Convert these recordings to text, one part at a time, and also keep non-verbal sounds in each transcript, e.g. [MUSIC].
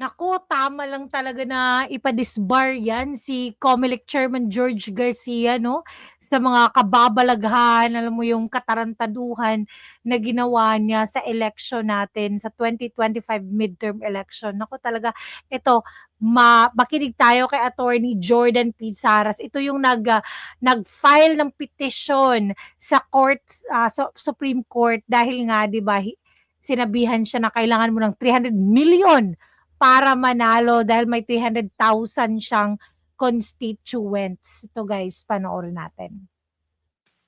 Naku, tama lang talaga na ipa-disbar 'yan si COMELEC Chairman George Garcia 'no, sa mga kababalaghan, alam mo yung katarantaduhan na ginawa niya sa election natin sa 2025 midterm election. Naku talaga ito ma makinig tayo kay Attorney Jordan P. Saras. Ito yung nag, ah, nag-file ng petition sa court, ah, sa Supreme Court dahil nga 'di ba, sinabihan siya na kailangan mo ng 300 million para manalo dahil may 300,000 siyang constituents. Ito guys, panoorin natin.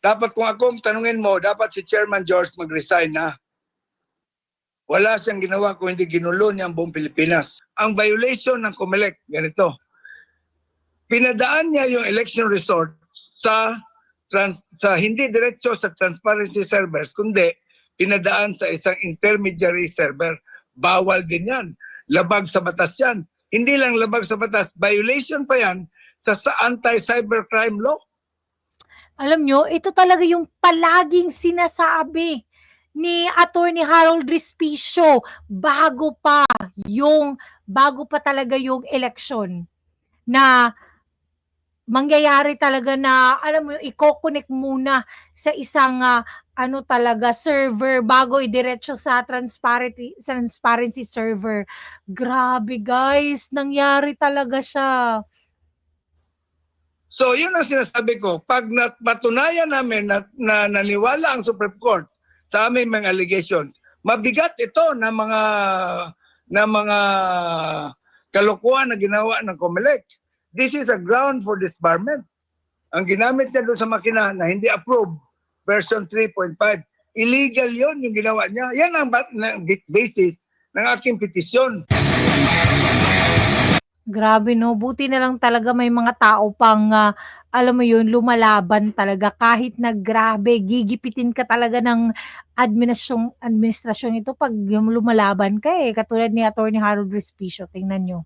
Dapat kung akong tanungin mo, dapat si Chairman George mag-resign na. Wala siyang ginawa kung hindi ginulo niya ang buong Pilipinas. Ang violation ng COMELEC, ganito. Pinadaan niya yung election resort sa trans, sa hindi diretso sa transparency servers, kundi pinadaan sa isang intermediary server. Bawal din yan. Labag sa batas yan. Hindi lang labag sa batas, violation pa yan sa, sa anti-cybercrime law. Alam nyo, ito talaga yung palaging sinasabi ni Attorney Harold Respicio bago pa yung bago pa talaga yung election na mangyayari talaga na alam mo i-connect muna sa isang ah, ano talaga server bago idiretso sa transparency transparency server. Grabe guys, nangyari talaga siya. So yun ang sinasabi ko, pag napatunayan namin na, na naniwala ang Supreme Court sa aming mga allegations, mabigat ito na mga na mga kalokohan na ginawa ng COMELEC. This is a ground for disbarment. Ang ginamit niya doon sa makina na hindi approved, version 3.5, illegal yon yung ginawa niya. Yan ang basis ng aking petisyon. Grabe 'no, buti na lang talaga may mga tao pang, ah, alam mo 'yun, lumalaban talaga kahit na grabe gigipitin ka talaga ng administrasyong administrasyon ito 'pag lumalaban ka, eh, katulad ni Attorney Harold Respicio, tingnan niyo.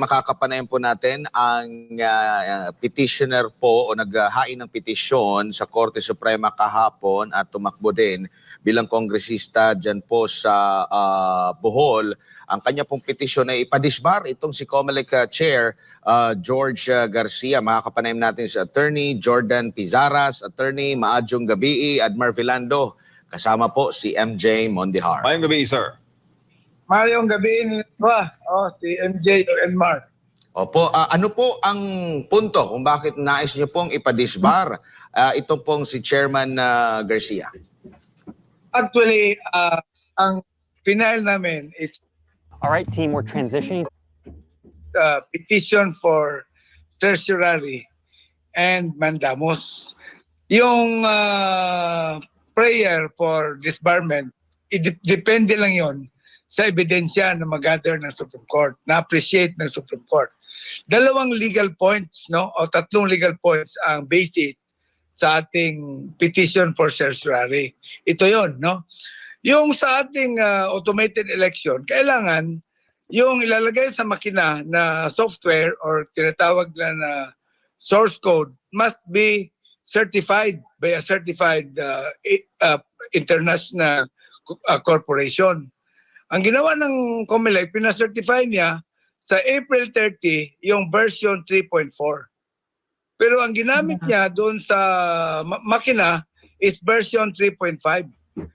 Makakapanayan po natin ang ah, petitioner po o naghahain ng petisyon sa Korte Suprema kahapon at tumakbo din bilang kongresista dyan po sa ah, Bohol. Ang kanya pong petisyon ay ipadisbar itong si COMELEC ah, Chair ah, George ah, Garcia. Makakapanayan natin si Attorney Jordan Pizaras, Attorney Maadjong Gabii, Admar Vilando. Kasama po si MJ Mondihar. Mayang gabi, sir. Mayong gabi ba? Oh, si MJ and Mark. Opo, ah, ano po ang punto kung bakit nais niyo pong ipadisbar ah, ito pong si Chairman ah, Garcia? Actually, uh, ang final namin is All right, team, we're transitioning uh, petition for tertiary and mandamos. Yung uh, prayer for disbarment, i- depende lang yon sa ebidensya na mag-gather ng Supreme Court, na-appreciate ng Supreme Court. Dalawang legal points, no, o tatlong legal points ang basis sa ating petition for certiorari. Ito yon, no? Yung sa ating uh, automated election, kailangan yung ilalagay sa makina na software or tinatawag na na source code must be certified by a certified uh, uh, international uh, corporation. Ang ginawa ng COMELEC, pinacertify niya sa April 30 yung version 3.4. Pero ang ginamit niya doon sa ma- makina is version 3.5.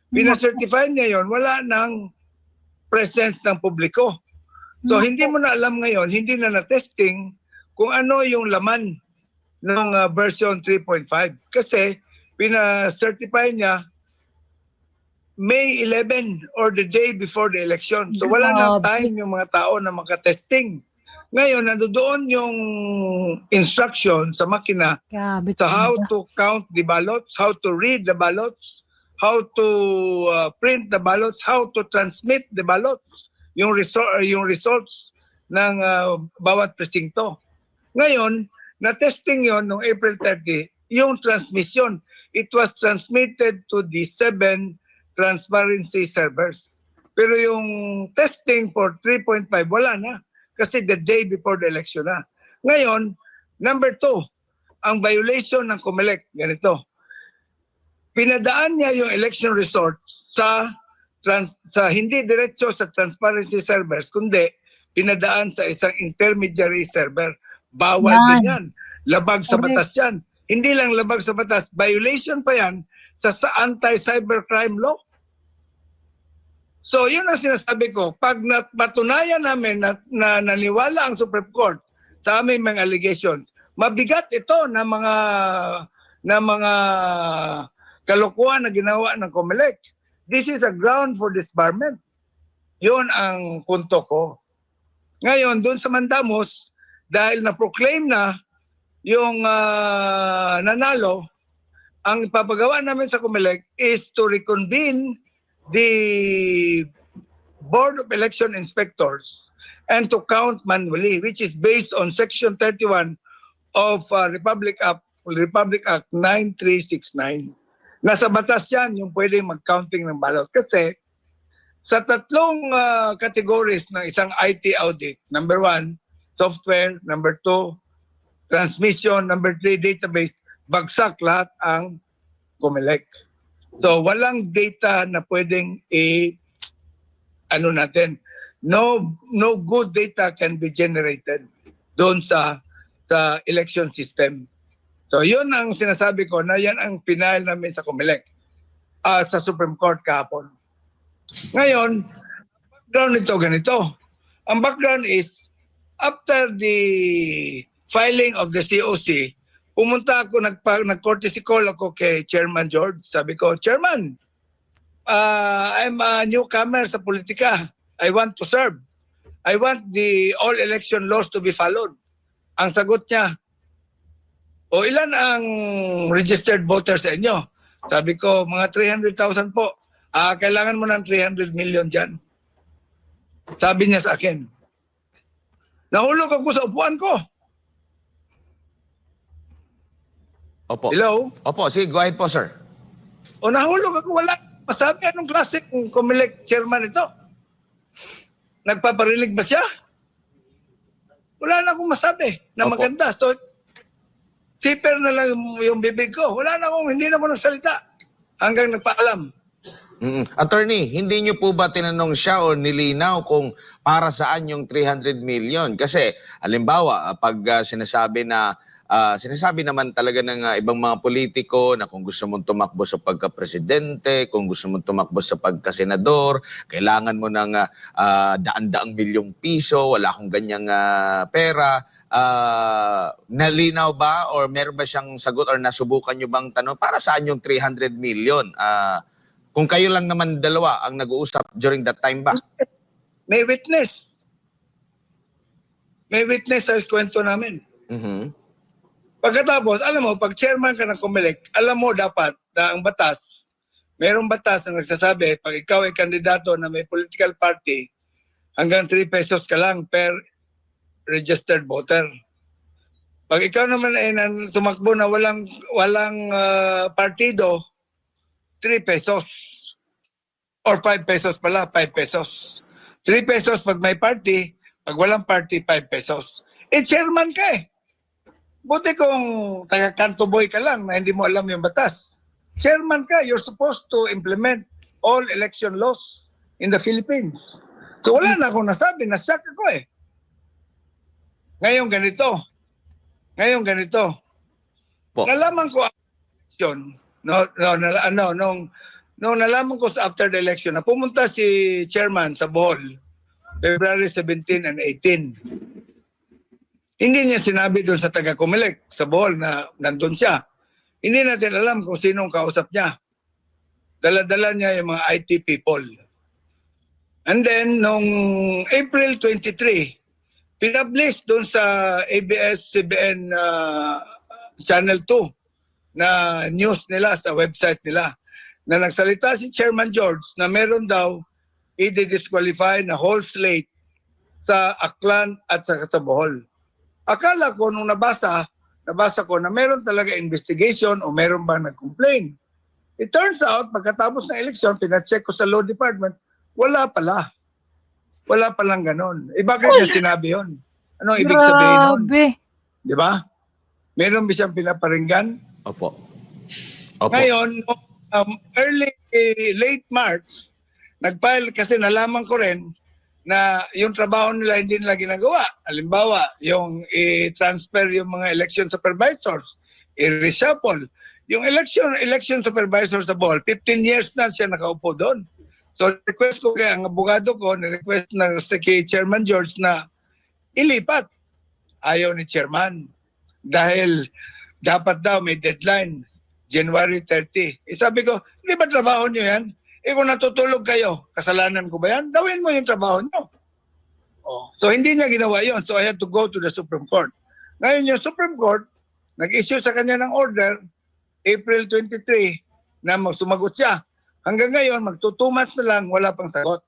Pinacertify niya yon wala nang presence ng publiko. So hindi mo na alam ngayon, hindi na na-testing kung ano yung laman ng uh, version 3.5 kasi pina-certify niya May 11 or the day before the election. So wala na time yung mga tao na makatesting. Ngayon, nandoon yung instruction sa makina Grabe sa how to count the ballots, how to read the ballots, how to uh, print the ballots, how to transmit the ballots, yung result yung results ng uh, bawat presinto. Ngayon, na-testing yon noong April 30, yung transmission. It was transmitted to the seven transparency servers. Pero yung testing for 3.5, wala na. Kasi the day before the election na. Ngayon, number two, ang violation ng COMELEC, ganito. Pinadaan niya yung election resort sa trans, sa hindi diretso sa transparency servers, kundi pinadaan sa isang intermediary server. Bawal Yan. din yan. Labag sa Correct. batas yan. Hindi lang labag sa batas, violation pa yan sa, sa anti-cybercrime law. So, yun ang sinasabi ko. Pag napatunayan namin na, na naniwala ang Supreme Court sa aming mga allegations, mabigat ito na mga na mga kalokohan na ginawa ng COMELEC. This is a ground for disbarment. Yun ang punto ko. Ngayon, doon sa Mandamos, dahil na-proclaim na yung ah, nanalo, ang ipapagawa namin sa COMELEC is to reconvene the Board of Election Inspectors and to count manually, which is based on Section 31 of uh, Republic Act, Republic Act 9369. Nasa batas yan yung pwede mag-counting ng ballot. Kasi sa tatlong uh, categories ng isang IT audit, number one, software, number two, transmission, number three, database, bagsak lahat ang COMELEC. So walang data na pwedeng i ano natin. No no good data can be generated doon sa sa election system. So yun ang sinasabi ko na yan ang pinahal namin sa COMELEC ah, sa Supreme Court kahapon. Ngayon, background nito ganito. Ang background is after the filing of the COC, pumunta ako, nag-courtesy call ako kay Chairman George. Sabi ko, Chairman, uh, I'm a newcomer sa politika. I want to serve. I want the all election laws to be followed. Ang sagot niya, o ilan ang registered voters sa inyo? Sabi ko, mga 300,000 po. Ah, kailangan mo ng 300 million dyan. Sabi niya sa akin. Nahulog ako sa upuan ko. Opo. Hello? Opo, sige, go ahead po, sir. O nahulog ako, wala. Masabi anong klase kung Comelec chairman ito? Nagpaparinig ba siya? Wala na akong masabi na Opo. maganda. So, siper na lang yung, bibig ko. Wala na akong, hindi na ako nagsalita. Hanggang nagpaalam. Mm. Attorney, hindi niyo po ba tinanong siya o nilinaw kung para saan yung 300 million? Kasi, halimbawa, pag ah, sinasabi na ah, sinasabi naman talaga ng ah, ibang mga politiko na kung gusto mong tumakbo sa pagka-presidente, kung gusto mong tumakbo sa pagka-senador, kailangan mo ng ah, daan-daang milyong piso, wala akong ganyang ah, pera. Ah, nalinaw ba or meron ba siyang sagot or nasubukan niyo bang tanong para saan yung 300 million? Ah, kung kayo lang naman dalawa ang nag-uusap during that time ba? May witness. May witness sa kwento namin. Mhm. Pagkatapos, alam mo, pag chairman ka ng COMELEC, alam mo dapat na ang batas, mayroong batas na nagsasabi, pag ikaw ay kandidato na may political party, hanggang 3 pesos ka lang per registered voter. Pag ikaw naman ay tumakbo na walang walang ah, partido, 3 pesos. Or 5 pesos pala, 5 pesos. 3 pesos pag may party, pag walang party, 5 pesos. Eh, chairman ka eh. Buti kung taga-kanto boy ka lang na hindi mo alam yung batas. Chairman ka, you're supposed to implement all election laws in the Philippines. So wala na akong nasabi, nasyak ako eh. Ngayon ganito. Ngayon ganito. Po. Nalaman ko ang election, no, no, nala, ano, nung, nung nalaman ko sa after the election na pumunta si chairman sa Bohol, February 17 and 18. Hindi niya sinabi doon sa taga Comelec sa Bohol na nandun siya. Hindi natin alam kung sinong kausap niya. Dala-dala niya yung mga IT people. And then, nung April 23, pinablish doon sa ABS-CBN uh, Channel 2 na news nila sa website nila na nagsalita si Chairman George na meron daw i-disqualify na whole slate sa Aklan at sa Bohol. Akala ko nung nabasa, nabasa ko na meron talaga investigation o meron ba nag-complain. It turns out, pagkatapos ng eleksyon, pinacheck ko sa law department, wala pala. Wala palang ganon. Bakit niya sinabi yun? Ano ibig sabihin nun? Grabe. Di ba? Meron ba siyang pinaparinggan? Opo. Opo. Ngayon, um, early, eh, late March, nag-file kasi nalaman ko rin na yung trabaho nila hindi nila ginagawa. Halimbawa, yung i-transfer yung mga election supervisors, i-reshuffle. Yung election election supervisor sa Bohol, 15 years na siya nakaupo doon. So request ko kaya ang abogado ko, request na sa kay Chairman George na ilipat. Ayaw ni Chairman. Dahil dapat daw may deadline, January 30. Eh, sabi ko, hindi ba trabaho niyo yan? Eh kung natutulog kayo, kasalanan ko ba yan? Gawin mo yung trabaho niyo. Oh. So hindi niya ginawa yon. So I had to go to the Supreme Court. Ngayon yung Supreme Court, nag-issue sa kanya ng order, April 23, na magsumagot siya. Hanggang ngayon, magtutumas na lang, wala pang sagot.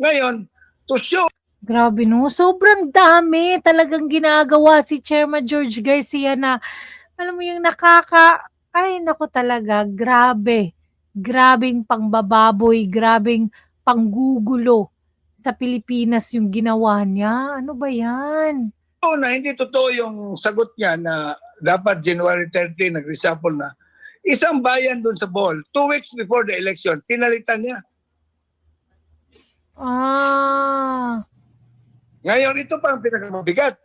Ngayon, to show Grabe no, sobrang dami talagang ginagawa si Chairman George Garcia na alam mo yung nakaka ay nako talaga, grabe. Grabing pangbababoy, grabing panggugulo sa Pilipinas yung ginawa niya. Ano ba 'yan? na hindi totoo yung sagot niya na dapat January 30 nag-reshuffle na. Isang bayan doon sa Bohol, two weeks before the election, pinalitan niya. Ah, Ngayon, ito pa ang pinakamabigat.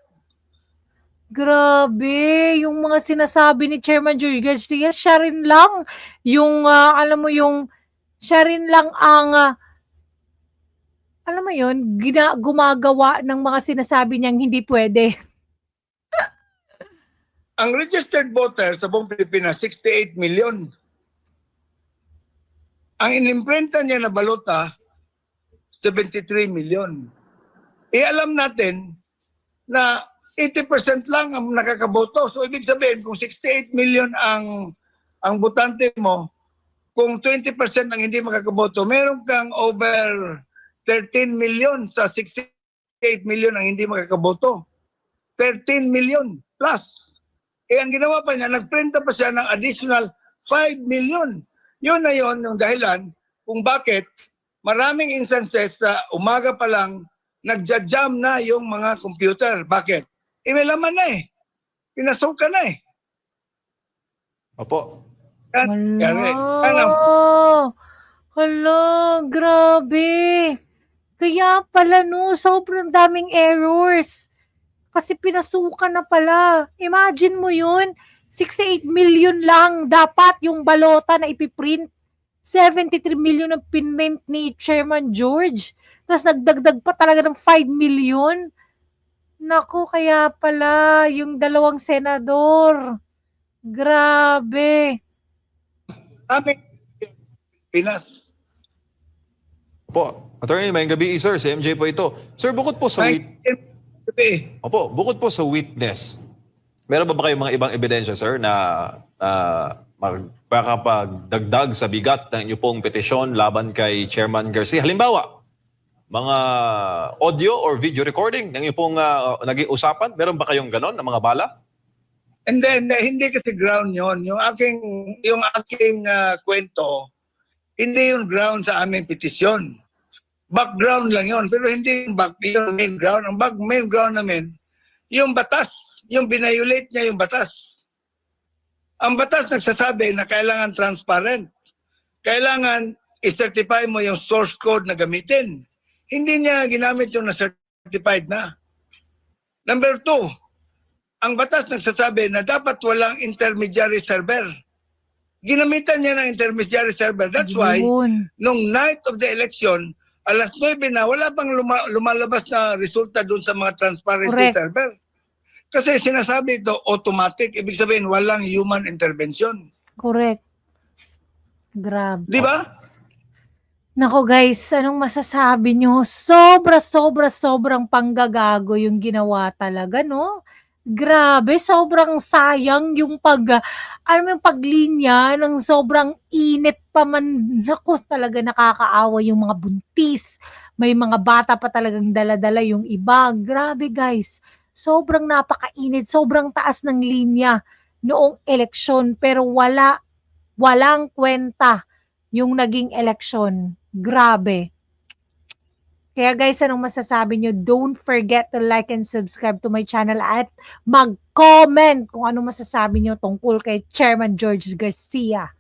Grabe yung mga sinasabi ni Chairman George Garcia, siya rin lang yung ah, alam mo yung siya rin lang ang ah, alam mo yun, gina, gumagawa ng mga sinasabi niyang hindi pwede. [LAUGHS] Ang registered voters sa buong Pilipinas, 68 million. Ang inimprenta niya na balota, 73 million. E alam natin na 80% lang ang nakakaboto. So ibig sabihin, kung 68 million ang ang botante mo, kung 20% ang hindi makakaboto, meron kang over 13 million sa 68 million ang hindi makakaboto. 13 million plus. Eh, ang ginawa pa niya, nagprinta pa siya ng additional 5 million. Yun na yun, yung dahilan kung bakit maraming instances sa umaga pa lang, nagja-jam na yung mga computer. Bakit? Eh, may laman na eh. Pinasukan na eh. Opo. Yari. Hala. Ano? Hala, grabe. Kaya pala no, sobrang daming errors. Kasi pinasukan na pala. Imagine mo yun, 68 million lang dapat yung balota na ipiprint. 73 million ang pinmint ni Chairman George. Tapos nagdagdag pa talaga ng 5 million. Naku, kaya pala yung dalawang senador. Grabe. Aming Pinas. Opo. Attorney, may gabi sir. Si MJ po ito. Sir, bukod po sa wit- 19 gabi. Opo, bukod po sa witness, meron ba ba kayong mga ibang ebidensya, sir, na uh, magpakapagdagdag sa bigat ng inyong pong petisyon laban kay Chairman Garcia? Halimbawa, mga audio or video recording ng inyong pong ah, naging usapan? Meron ba kayong ganon na mga bala? Hindi, hindi, hindi kasi ground yon. Yung aking, yung aking ah, kwento, hindi yung ground sa aming petisyon. Background lang yon, pero hindi yung back, yung main ground. Ang back, main ground namin, yung batas, yung binayulate niya yung batas. Ang batas nagsasabi na kailangan transparent. Kailangan i-certify mo yung source code na gamitin. Hindi niya ginamit yung na-certified na. Number two, ang batas nagsasabi na dapat walang intermediary server. Ginamitan niya ng intermediary server. That's why, Yun. nung night of the election, alas 9 na, wala pang luma- lumalabas na resulta dun sa mga transparency Correct. server. Kasi sinasabi ito, automatic. Ibig sabihin, walang human intervention. Correct. Grabe. Di ba? Nako guys, anong masasabi nyo? Sobra, sobra, sobrang panggagago yung ginawa talaga, no? Grabe, sobrang sayang yung pag, ano yung paglinya ng sobrang init pa man. Nako, talaga nakakaawa yung mga buntis. May mga bata pa talagang daladala yung iba. Grabe guys, sobrang napakainit, sobrang taas ng linya noong eleksyon pero wala, walang kwenta yung naging eleksyon. Grabe. Kaya guys, anong masasabi nyo? Don't forget to like and subscribe to my channel at mag-comment kung ano masasabi nyo tungkol kay Chairman George Garcia.